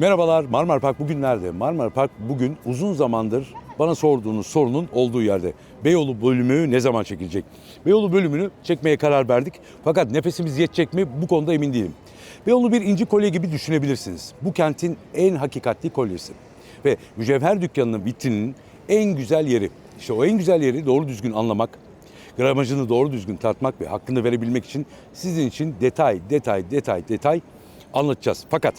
Merhabalar Marmara Park bugün nerede? Marmara Park bugün uzun zamandır bana sorduğunuz sorunun olduğu yerde. Beyoğlu bölümü ne zaman çekilecek? Beyoğlu bölümünü çekmeye karar verdik. Fakat nefesimiz yetecek mi bu konuda emin değilim. Beyoğlu bir inci kolye gibi düşünebilirsiniz. Bu kentin en hakikatli kolyesi. Ve mücevher dükkanının vitrininin en güzel yeri. İşte o en güzel yeri doğru düzgün anlamak, gramajını doğru düzgün tartmak ve hakkını verebilmek için sizin için detay, detay, detay, detay anlatacağız. Fakat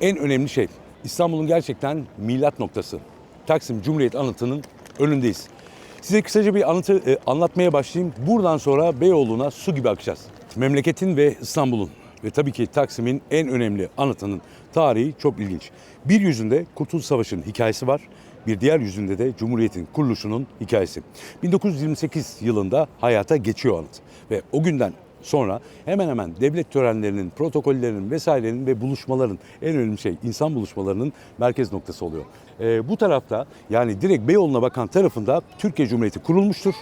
en önemli şey İstanbul'un gerçekten milat noktası. Taksim Cumhuriyet Anıtı'nın önündeyiz. Size kısaca bir anıtı e, anlatmaya başlayayım. Buradan sonra Beyoğlu'na su gibi akacağız. Memleketin ve İstanbul'un ve tabii ki Taksim'in en önemli anıtının tarihi çok ilginç. Bir yüzünde Kurtuluş Savaşı'nın hikayesi var. Bir diğer yüzünde de Cumhuriyet'in kuruluşunun hikayesi. 1928 yılında hayata geçiyor anıt. Ve o günden Sonra hemen hemen devlet törenlerinin, protokollerinin vesairenin ve buluşmaların en önemli şey insan buluşmalarının merkez noktası oluyor. Ee, bu tarafta yani direkt Beyoğlu'na bakan tarafında Türkiye Cumhuriyeti kurulmuştur.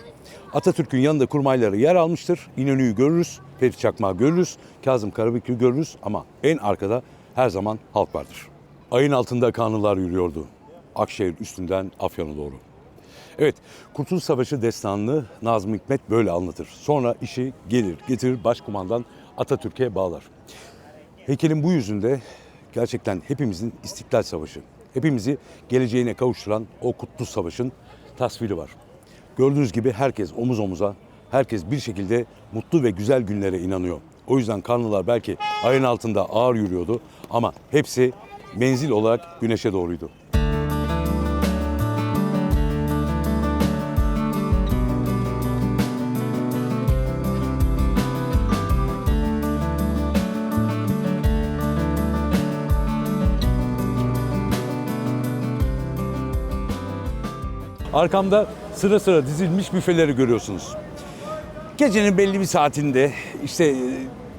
Atatürk'ün yanında kurmayları yer almıştır. İnönü'yü görürüz, Fethi Çakmak'ı görürüz, Kazım Karabekir'i görürüz ama en arkada her zaman halk vardır. Ayın altında kanlılar yürüyordu. Akşehir üstünden Afyon'a doğru. Evet, Kurtuluş Savaşı destanını Nazım Hikmet böyle anlatır. Sonra işi gelir, getirir başkumandan Atatürk'e bağlar. Heykelin bu yüzünde gerçekten hepimizin İstiklal Savaşı, hepimizi geleceğine kavuşturan o Kurtuluş Savaş'ın tasviri var. Gördüğünüz gibi herkes omuz omuza, herkes bir şekilde mutlu ve güzel günlere inanıyor. O yüzden kanlılar belki ayın altında ağır yürüyordu ama hepsi menzil olarak güneşe doğruydu. Arkamda sıra sıra dizilmiş büfeleri görüyorsunuz. Gecenin belli bir saatinde işte e,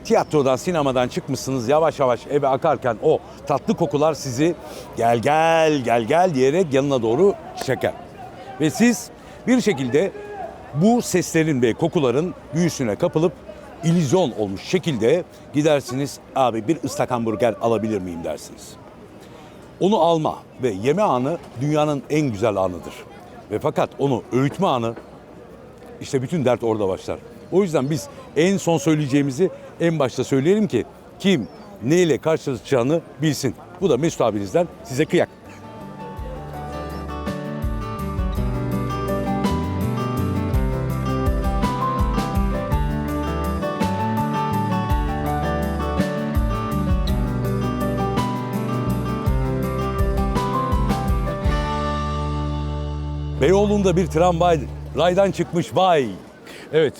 tiyatrodan, sinemadan çıkmışsınız yavaş yavaş eve akarken o tatlı kokular sizi gel gel gel gel diyerek yanına doğru çeker. Ve siz bir şekilde bu seslerin ve kokuların büyüsüne kapılıp illüzyon olmuş şekilde gidersiniz abi bir ıslak hamburger alabilir miyim dersiniz. Onu alma ve yeme anı dünyanın en güzel anıdır. Ve fakat onu öğütme anı işte bütün dert orada başlar. O yüzden biz en son söyleyeceğimizi en başta söyleyelim ki kim neyle karşılaşacağını bilsin. Bu da Mesut abinizden size kıyak. Beyoğlu'nda bir tramvay raydan çıkmış vay. Evet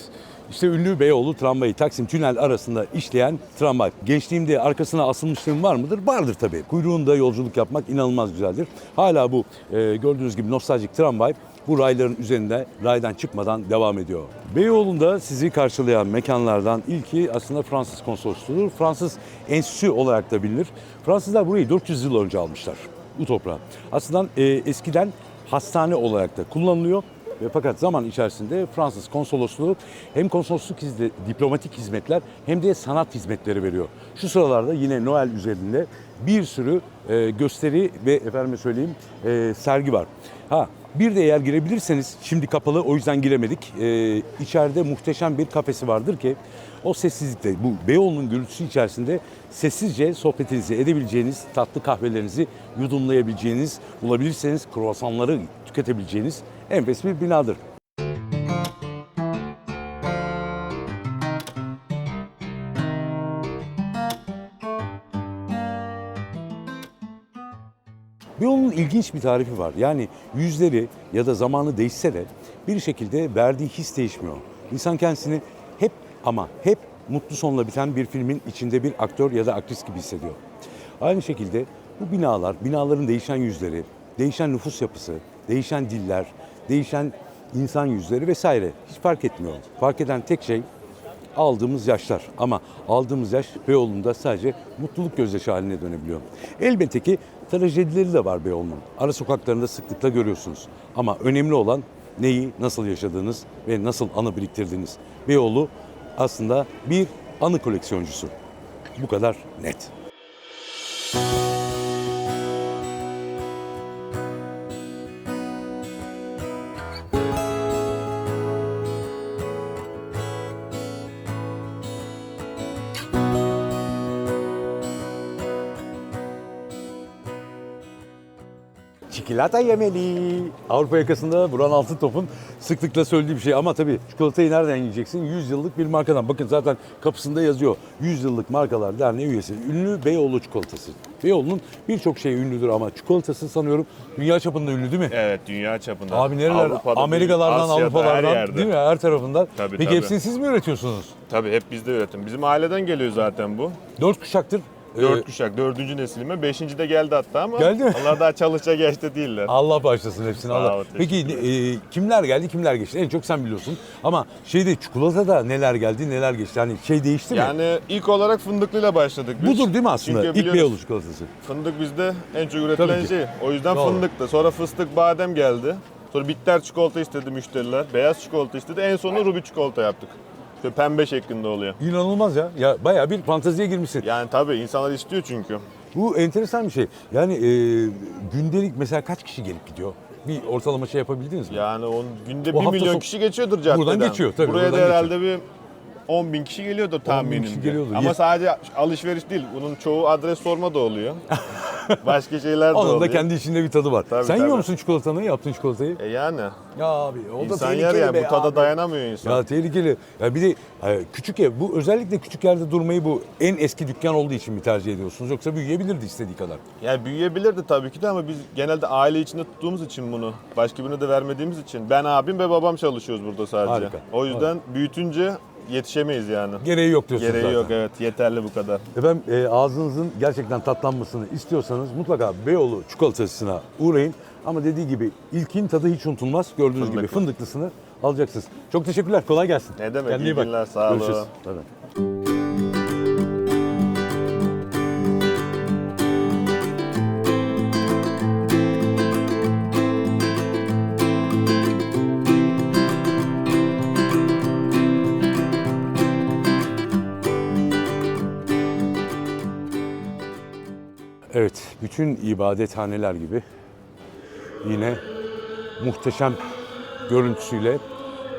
işte ünlü Beyoğlu tramvayı Taksim Tünel arasında işleyen tramvay. Gençliğimde arkasına asılmışlığım var mıdır? Vardır tabii. Kuyruğunda yolculuk yapmak inanılmaz güzeldir. Hala bu e, gördüğünüz gibi nostaljik tramvay bu rayların üzerinde raydan çıkmadan devam ediyor. Beyoğlu'nda sizi karşılayan mekanlardan ilki aslında Fransız konsolosluğudur. Fransız enstitüsü olarak da bilinir. Fransızlar burayı 400 yıl önce almışlar bu toprağı. Aslında e, eskiden hastane olarak da kullanılıyor. Ve fakat zaman içerisinde Fransız konsolosluğu hem konsolosluk hizmet, diplomatik hizmetler hem de sanat hizmetleri veriyor. Şu sıralarda yine Noel üzerinde bir sürü e, gösteri ve efendime söyleyeyim e, sergi var. Ha bir de eğer girebilirseniz şimdi kapalı o yüzden giremedik. E, içeride muhteşem bir kafesi vardır ki o sessizlikte bu Beyoğlu'nun gürültüsü içerisinde sessizce sohbetinizi edebileceğiniz, tatlı kahvelerinizi yudumlayabileceğiniz, bulabilirseniz kruvasanları tüketebileceğiniz enfes bir binadır. Beyoğlu'nun ilginç bir tarifi var. Yani yüzleri ya da zamanı değişse de bir şekilde verdiği his değişmiyor. İnsan kendisini ama hep mutlu sonla biten bir filmin içinde bir aktör ya da aktris gibi hissediyor. Aynı şekilde bu binalar, binaların değişen yüzleri, değişen nüfus yapısı, değişen diller, değişen insan yüzleri vesaire hiç fark etmiyor. Fark eden tek şey aldığımız yaşlar. Ama aldığımız yaş Beyoğlu'nda sadece mutluluk gözyaşı haline dönebiliyor. Elbette ki trajedileri de var Beyoğlu'nun. Ara sokaklarında sıklıkla görüyorsunuz. Ama önemli olan neyi nasıl yaşadığınız ve nasıl anı biriktirdiğiniz. Beyoğlu aslında bir anı koleksiyoncusu. Bu kadar net. Çikolata yemeli. Avrupa yakasında Burhan Altıntop'un sıklıkla söylediği bir şey ama tabii çikolatayı nereden yiyeceksin? 100 yıllık bir markadan. Bakın zaten kapısında yazıyor. 100 yıllık markalar derneği üyesi. Ünlü Beyoğlu çikolatası. Beyoğlu'nun birçok şey ünlüdür ama çikolatası sanıyorum dünya çapında ünlü değil mi? Evet dünya çapında. Abi nereler? Avrupa'da Amerikalardan, Asya'da, Avrupalardan değil mi? Her tarafından. Tabii, Peki tabii. hepsini siz mi üretiyorsunuz? Tabii hep bizde üretim. Bizim aileden geliyor zaten bu. Dört kuşaktır. Dört Ee, kuşak, dördüncü nesilime, beşinci de geldi hatta ama Geldi mi? onlar daha çalışacak yaşta değiller. Allah bağışlasın hepsini Sağ Allah. ol, Peki e, kimler geldi kimler geçti? En çok sen biliyorsun. Ama şeyde çikolatada neler geldi neler geçti? Hani şey değişti mi? Yani ilk olarak fındıklıyla başladık biz. Budur değil mi aslında? Çünkü İlk biliyoruz, Beyoğlu çikolatası. Fındık bizde en çok Tabii üretilen ki. şey. O yüzden Doğru. fındıktı. Sonra fıstık, badem geldi. Sonra bitter çikolata istedi müşteriler. Beyaz çikolata istedi. En sonunda ruby çikolata yaptık. İşte pembe şeklinde oluyor. İnanılmaz ya. Ya bayağı bir fanteziye girmişsin. Yani tabii insanlar istiyor çünkü. Bu enteresan bir şey. Yani e, gündelik mesela kaç kişi gelip gidiyor? Bir ortalama şey yapabildiniz mi? Yani on, günde O 1 hafta milyon son- kişi geçiyordur caddeden. Buradan geçiyor, tabii, Buraya buradan da herhalde bir 10 bin kişi geliyordur tahminimce. kişi geliyordur. Ama sadece alışveriş değil. Bunun çoğu adres sorma da oluyor. Başka şeyler de Onun oluyor. da kendi içinde bir tadı var. Tabii, Sen yiyor tabii. musun çikolatanı, yaptığın çikolatayı? E yani. Ya abi o da İnsan tehlikeli yer ya. be Bu tada abi. dayanamıyor insan. Ya tehlikeli. Ya bir de e, küçük ev, bu özellikle küçük yerde durmayı bu en eski dükkan olduğu için mi tercih ediyorsunuz? Yoksa büyüyebilirdi istediği kadar. Yani büyüyebilirdi tabii ki de ama biz genelde aile içinde tuttuğumuz için bunu. Başka birine de vermediğimiz için. Ben abim ve babam çalışıyoruz burada sadece. Harika, O yüzden büyütünce yetişemeyiz yani. Gereği yok diyorsunuz Gereği zaten. yok evet. Yeterli bu kadar. Efendim e, ağzınızın gerçekten tatlanmasını istiyorsanız mutlaka Beyoğlu çikolatasına uğrayın. Ama dediği gibi ilkin tadı hiç unutulmaz. Gördüğünüz gibi Fındıklı. fındıklısını alacaksınız. Çok teşekkürler. Kolay gelsin. Ne demek, Kendine iyi iyi bak. günler, sağ olun. Görüşürüz. Tabii. Bütün ibadethaneler gibi yine muhteşem görüntüsüyle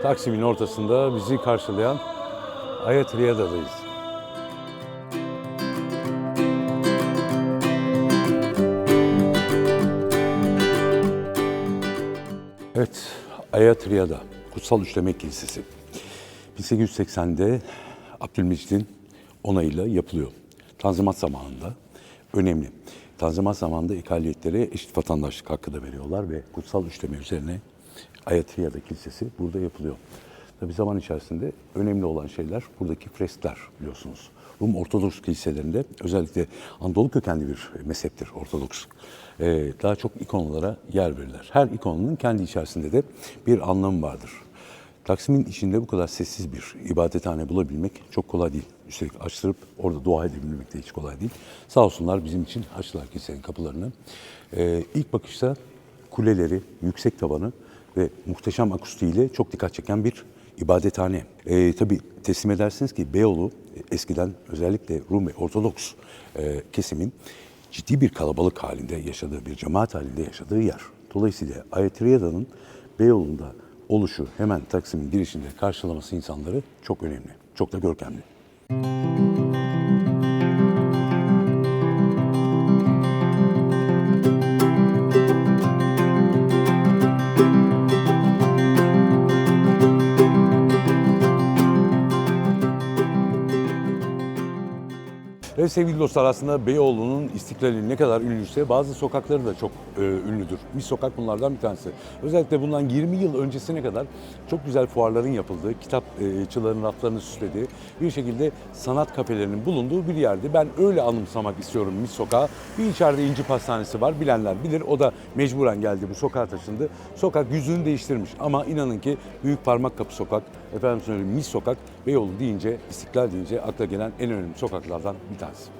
Taksim'in ortasında bizi karşılayan Ayet Riyada'dayız. Evet, Ayet Riyada, Kutsal Üçleme Kilisesi. 1880'de Abdülmecit'in onayıyla yapılıyor. Tanzimat zamanında önemli. Tanzimat zamanında ikaliyetlere eşit vatandaşlık hakkı da veriyorlar ve kutsal üçleme üzerine Ayet Riyada Kilisesi burada yapılıyor. Tabi zaman içerisinde önemli olan şeyler buradaki freskler biliyorsunuz. Rum Ortodoks kiliselerinde özellikle Anadolu kökenli bir mezheptir Ortodoks. Ee, daha çok ikonalara yer verirler. Her ikonunun kendi içerisinde de bir anlamı vardır. Taksim'in içinde bu kadar sessiz bir ibadethane bulabilmek çok kolay değil. Üstelik açtırıp orada dua edebilmek de hiç kolay değil. Sağ olsunlar bizim için açtılar kilisenin kapılarını. Ee, ilk bakışta kuleleri, yüksek tavanı ve muhteşem akustiğiyle çok dikkat çeken bir ibadethane. Ee, tabii teslim edersiniz ki Beyoğlu e, eskiden özellikle Rum ve Ortodoks e, kesimin ciddi bir kalabalık halinde yaşadığı, bir cemaat halinde yaşadığı yer. Dolayısıyla Ayetiyada'nın Beyoğlu'nda oluşu hemen Taksim'in girişinde karşılaması insanları çok önemli, çok da görkemli. Evet sevgili dostlar aslında Beyoğlu'nun istiklali ne kadar ünlüyse bazı sokakları da çok e, ünlüdür. Bir sokak bunlardan bir tanesi. Özellikle bundan 20 yıl öncesine kadar çok güzel fuarların yapıldığı, kitapçıların raflarını süslediği, bir şekilde sanat kafelerinin bulunduğu bir yerdi. Ben öyle anımsamak istiyorum Mis Sokağı. Bir içeride İnci Pastanesi var bilenler bilir. O da mecburen geldi bu sokağa taşındı. Sokak yüzünü değiştirmiş ama inanın ki Büyük Parmak Kapı Sokak, efendim söyleyeyim Mis Sokak, Beyoğlu deyince, İstiklal deyince akla gelen en önemli sokaklardan bir tanesi.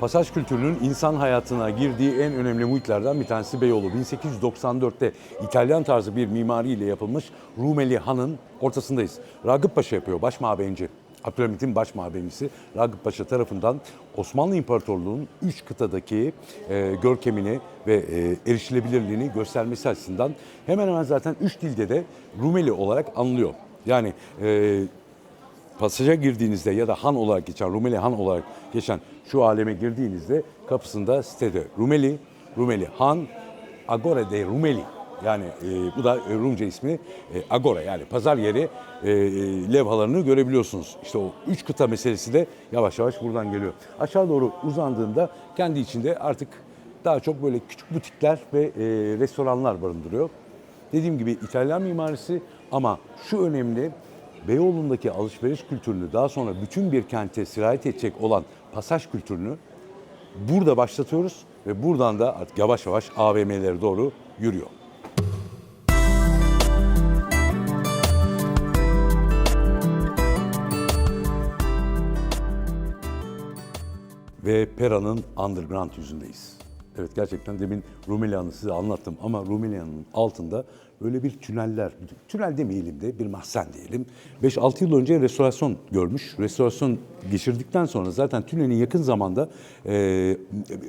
Pasaj kültürünün insan hayatına girdiği en önemli muhitlerden bir tanesi Beyoğlu. 1894'te İtalyan tarzı bir mimariyle yapılmış Rumeli Han'ın ortasındayız. Ragıp Paşa yapıyor, baş mabeyinci. Abdülhamit'in baş mabemisi Ragıp Paşa tarafından Osmanlı İmparatorluğu'nun üç kıtadaki e, görkemini ve e, erişilebilirliğini göstermesi açısından hemen hemen zaten üç dilde de Rumeli olarak anılıyor. Yani e, pasaja girdiğinizde ya da han olarak geçen, Rumeli han olarak geçen şu aleme girdiğinizde kapısında sitede Rumeli, Rumeli han, Agora de Rumeli. Yani e, bu da e, Rumca ismi e, Agora yani pazar yeri e, e, levhalarını görebiliyorsunuz. İşte o üç kıta meselesi de yavaş yavaş buradan geliyor. Aşağı doğru uzandığında kendi içinde artık daha çok böyle küçük butikler ve e, restoranlar barındırıyor. Dediğim gibi İtalyan mimarisi ama şu önemli Beyoğlu'ndaki alışveriş kültürünü daha sonra bütün bir kente sirayet edecek olan pasaj kültürünü burada başlatıyoruz ve buradan da artık yavaş yavaş AVM'lere doğru yürüyor. Ve Pera'nın underground yüzündeyiz. Evet gerçekten demin Rumelia'nı size anlattım ama Rumelia'nın altında böyle bir tüneller, tünel demeyelim de bir mahzen diyelim. 5-6 yıl önce restorasyon görmüş. Restorasyon geçirdikten sonra zaten tünelin yakın zamanda e,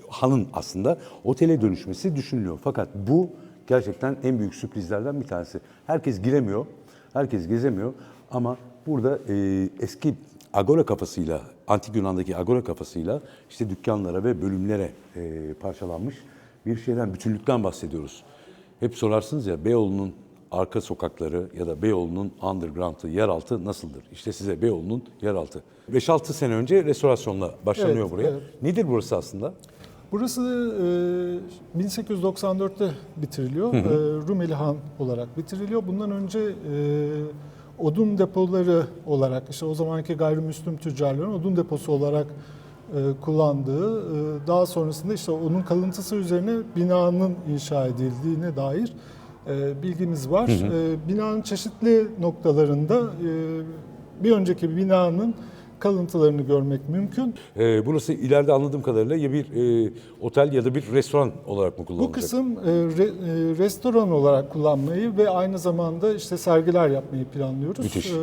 hanın aslında otele dönüşmesi düşünülüyor. Fakat bu gerçekten en büyük sürprizlerden bir tanesi. Herkes giremiyor, herkes gezemiyor ama burada e, eski Agora kafasıyla, Antik Yunan'daki Agora kafasıyla işte dükkanlara ve bölümlere e, parçalanmış bir şeyden, bütünlükten bahsediyoruz. Hep sorarsınız ya Beyoğlu'nun arka sokakları ya da Beyoğlu'nun underground'ı, yeraltı nasıldır? İşte size Beyoğlu'nun yeraltı. 5-6 sene önce restorasyonla başlanıyor Evet, buraya. evet. Nedir burası aslında? Burası e, 1894'te bitiriliyor. E, Rumeli Han olarak bitiriliyor. Bundan önce e, odun depoları olarak, işte o zamanki gayrimüslim tüccarların odun deposu olarak e, kullandığı, e, daha sonrasında işte onun kalıntısı üzerine binanın inşa edildiğine dair e, bilgimiz var. E, binanın çeşitli noktalarında bir önceki binanın kalıntılarını görmek mümkün. E, burası ileride anladığım kadarıyla ya bir e, otel ya da bir restoran olarak mı kullanılacak? Bu kısım e, re- e, restoran olarak kullanmayı ve aynı zamanda işte sergiler yapmayı planlıyoruz. Müthiş. E,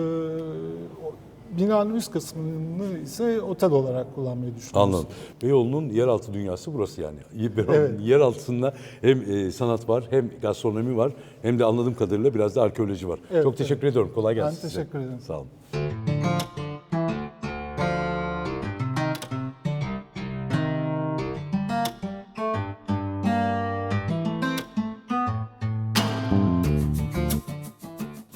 binanın üst kısmını ise otel olarak kullanmayı düşünüyoruz. Anladım. Beyoğlu'nun yeraltı dünyası burası yani. Beyoğlu'nun Evet. yer altında hem e, sanat var, hem gastronomi var, hem de anladığım kadarıyla biraz da arkeoloji var. Evet, Çok teşekkür ediyorum. Kolay gelsin Ben size. teşekkür ederim. Sağ olun.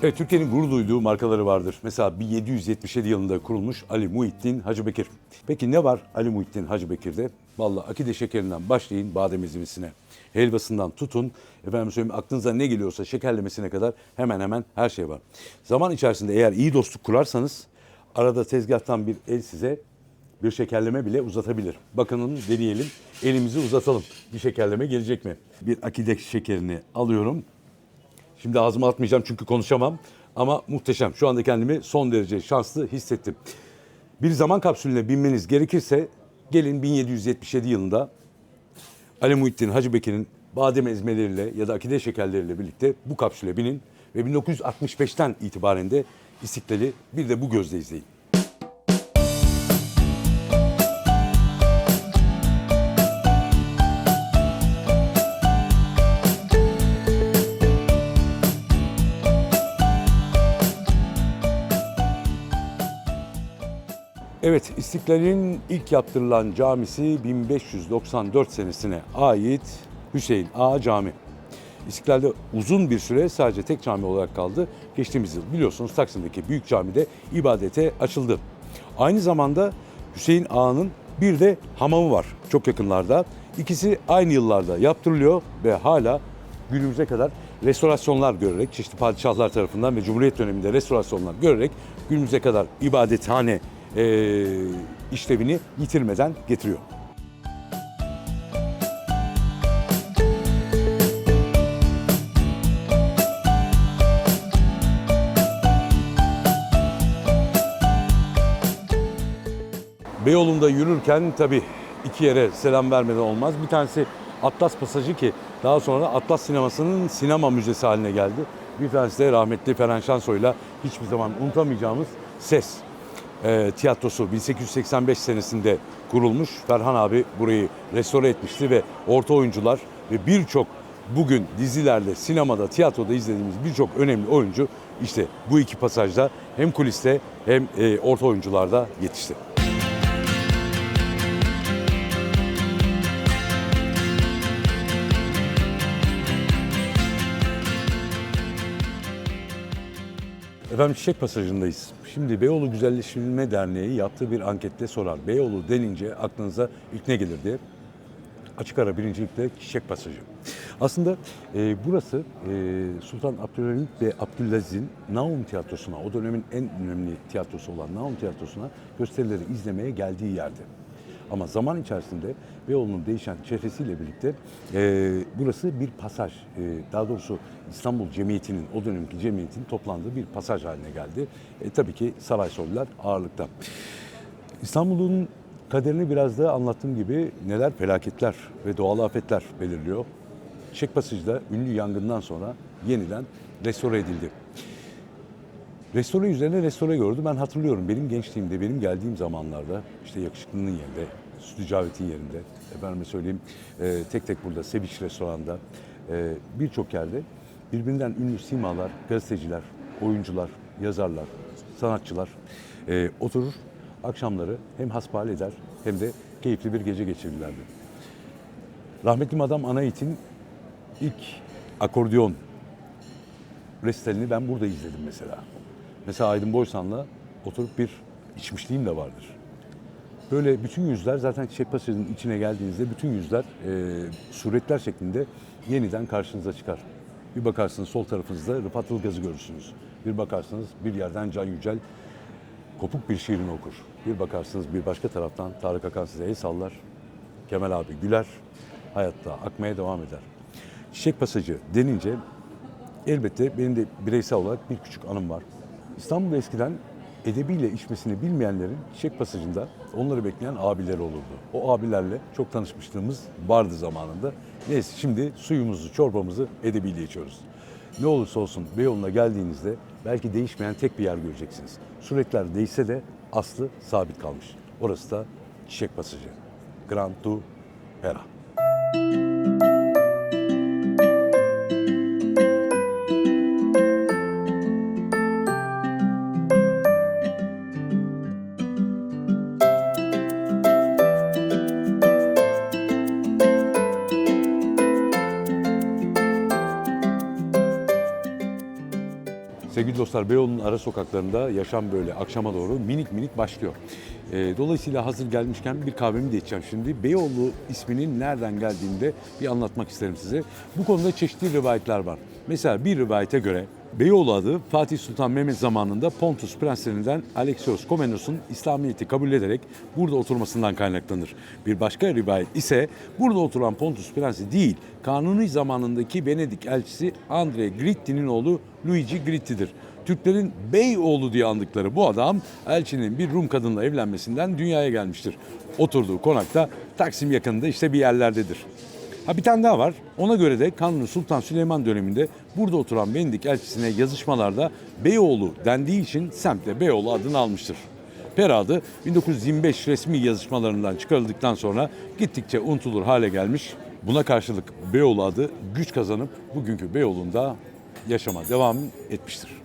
Evet, Türkiye'nin gurur duyduğu markaları vardır. Mesela 1777 yılında kurulmuş Ali Muhittin Hacı Bekir. Peki ne var Ali Muhittin Hacı Bekir'de? Vallahi akide şekerinden başlayın badem ezmesine. Helvasından tutun, efendim söyleyeyim aklınıza ne geliyorsa şekerlemesine kadar hemen hemen her şey var. Zaman içerisinde eğer iyi dostluk kurarsanız arada tezgahtan bir el size bir şekerleme bile uzatabilir. Bakın deneyelim, elimizi uzatalım. Bir şekerleme gelecek mi? Bir akide şekerini alıyorum. Şimdi ağzıma atmayacağım çünkü konuşamam. Ama muhteşem. Şu anda kendimi son derece şanslı hissettim. Bir zaman kapsülüne binmeniz gerekirse gelin 1777 yılında Ali Muhittin Hacı Bekir'in badem ezmeleriyle ya da akide şekerleriyle birlikte bu kapsüle binin ve 1965'ten itibaren de İstiklal'i bir de bu gözle izleyin. İstiklal'in ilk yaptırılan camisi 1594 senesine ait Hüseyin Ağa Cami. İstiklal'de uzun bir süre sadece tek cami olarak kaldı. Geçtiğimiz yıl biliyorsunuz Taksim'deki büyük camide ibadete açıldı. Aynı zamanda Hüseyin Ağa'nın bir de hamamı var çok yakınlarda. İkisi aynı yıllarda yaptırılıyor ve hala günümüze kadar restorasyonlar görerek, çeşitli padişahlar tarafından ve Cumhuriyet döneminde restorasyonlar görerek günümüze kadar ibadethane eee, işlevini yitirmeden getiriyor. Beyoğlu'nda yürürken tabii iki yere selam vermeden olmaz. Bir tanesi Atlas Pasajı ki daha sonra Atlas Sineması'nın sinema müzesi haline geldi. Bir tanesi de rahmetli Ferhan Şansoy'la hiçbir zaman unutamayacağımız Ses. E, tiyatrosu 1885 senesinde kurulmuş. Ferhan abi burayı restore etmişti ve orta oyuncular ve birçok bugün dizilerde, sinemada, tiyatroda izlediğimiz birçok önemli oyuncu işte bu iki pasajda hem kuliste hem e, orta oyuncularda yetişti. Efendim Çiçek Pasajı'ndayız. Şimdi Beyoğlu Güzelleştirilme Derneği yaptığı bir anketle sorar. Beyoğlu denince aklınıza ilk ne gelir diye. Açık ara birincilikle Çiçek Pasajı. Aslında e, burası e, Sultan Abdülhamit ve Abdülaziz'in Naum Tiyatrosu'na, o dönemin en önemli tiyatrosu olan Naum Tiyatrosu'na gösterileri izlemeye geldiği yerdi. Ama zaman içerisinde Beyoğlu'nun değişen çehresiyle birlikte e, burası bir pasaj. E, daha doğrusu İstanbul Cemiyeti'nin, o dönemki cemiyetin toplandığı bir pasaj haline geldi. E, tabii ki Saraysoğlular ağırlıkta. İstanbul'un kaderini biraz da anlattığım gibi neler felaketler ve doğal afetler belirliyor. Çiçek Pasajı'da ünlü yangından sonra yeniden restore edildi. Restore üzerine restore gördü. Ben hatırlıyorum benim gençliğimde, benim geldiğim zamanlarda işte yakışıklının yerinde, Sütü Cavit'in yerinde, efendime söyleyeyim e, tek tek burada Seviç Restoran'da e, birçok yerde birbirinden ünlü simalar, gazeteciler, oyuncular, yazarlar, sanatçılar e, oturur akşamları hem hasbihal eder hem de keyifli bir gece geçirirlerdi. Rahmetli Madam Anahit'in ilk akordeon resitalini ben burada izledim mesela. Mesela Aydın Boysan'la oturup bir içmişliğim de vardır. Böyle bütün yüzler zaten Çiçek Pasajı'nın içine geldiğinizde bütün yüzler e, suretler şeklinde yeniden karşınıza çıkar. Bir bakarsınız sol tarafınızda Rıfat Ilgaz'ı görürsünüz. Bir bakarsınız bir yerden Can Yücel kopuk bir şiirini okur. Bir bakarsınız bir başka taraftan Tarık Akan size el sallar. Kemal abi güler. Hayatta akmaya devam eder. Çiçek Pasajı denince elbette benim de bireysel olarak bir küçük anım var. İstanbul'da eskiden edebiyle içmesini bilmeyenlerin Çiçek Pasajı'nda onları bekleyen abileri olurdu. O abilerle çok tanışmışlığımız vardı zamanında. Neyse şimdi suyumuzu, çorbamızı edebiyle içiyoruz. Ne olursa olsun Beyoğlu'na geldiğinizde belki değişmeyen tek bir yer göreceksiniz. Suretler değişse de aslı sabit kalmış. Orası da Çiçek Pasajı. Grand Tu Hera. Sevgili dostlar Beyoğlu'nun ara sokaklarında yaşam böyle akşama doğru minik minik başlıyor. Ee, dolayısıyla hazır gelmişken bir kahvemi de içeceğim şimdi. Beyoğlu isminin nereden geldiğini de bir anlatmak isterim size. Bu konuda çeşitli rivayetler var. Mesela bir rivayete göre Beyoğlu adı Fatih Sultan Mehmet zamanında Pontus prenslerinden Alexios Komnenos'un İslamiyet'i kabul ederek burada oturmasından kaynaklanır. Bir başka rivayet ise burada oturan Pontus prensi değil, Kanuni zamanındaki Venedik elçisi Andre Gritti'nin oğlu Luigi Gritti'dir. Türklerin Beyoğlu diye andıkları bu adam elçinin bir Rum kadınla evlenmesinden dünyaya gelmiştir. Oturduğu konakta Taksim yakınında işte bir yerlerdedir. Ha bir tane daha var. Ona göre de Kanuni Sultan Süleyman döneminde burada oturan Venedik elçisine yazışmalarda Beyoğlu dendiği için semtle Beyoğlu adını almıştır. Pera adı 1925 resmi yazışmalarından çıkarıldıktan sonra gittikçe unutulur hale gelmiş. Buna karşılık Beyoğlu adı güç kazanıp bugünkü Beyoğlu'nda yaşama devam etmiştir.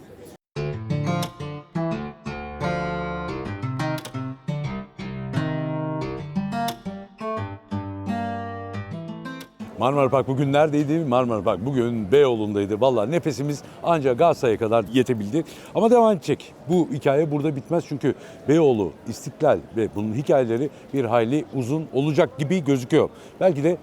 Marmara Park bugün neredeydi? Marmara Park bugün Beyoğlu'ndaydı. Vallahi nefesimiz ancak Galatasaray'a kadar yetebildi. Ama devam edecek. Bu hikaye burada bitmez çünkü Beyoğlu, İstiklal ve bunun hikayeleri bir hayli uzun olacak gibi gözüküyor. Belki de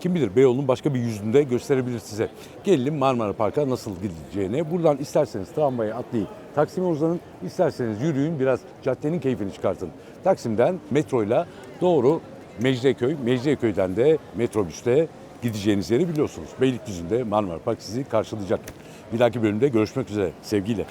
kim bilir Beyoğlu'nun başka bir yüzünde gösterebilir size. Gelelim Marmara Park'a nasıl gidileceğine. Buradan isterseniz tramvaya atlayın. Taksim'e uzanın, isterseniz yürüyün biraz caddenin keyfini çıkartın. Taksim'den metroyla doğru Mecidiyeköy, Mecidiyeköy'den de metrobüste gideceğiniz yeri biliyorsunuz. Beylikdüzü'nde Marmara Park sizi karşılayacak. Bir dahaki bölümde görüşmek üzere. Sevgiyle.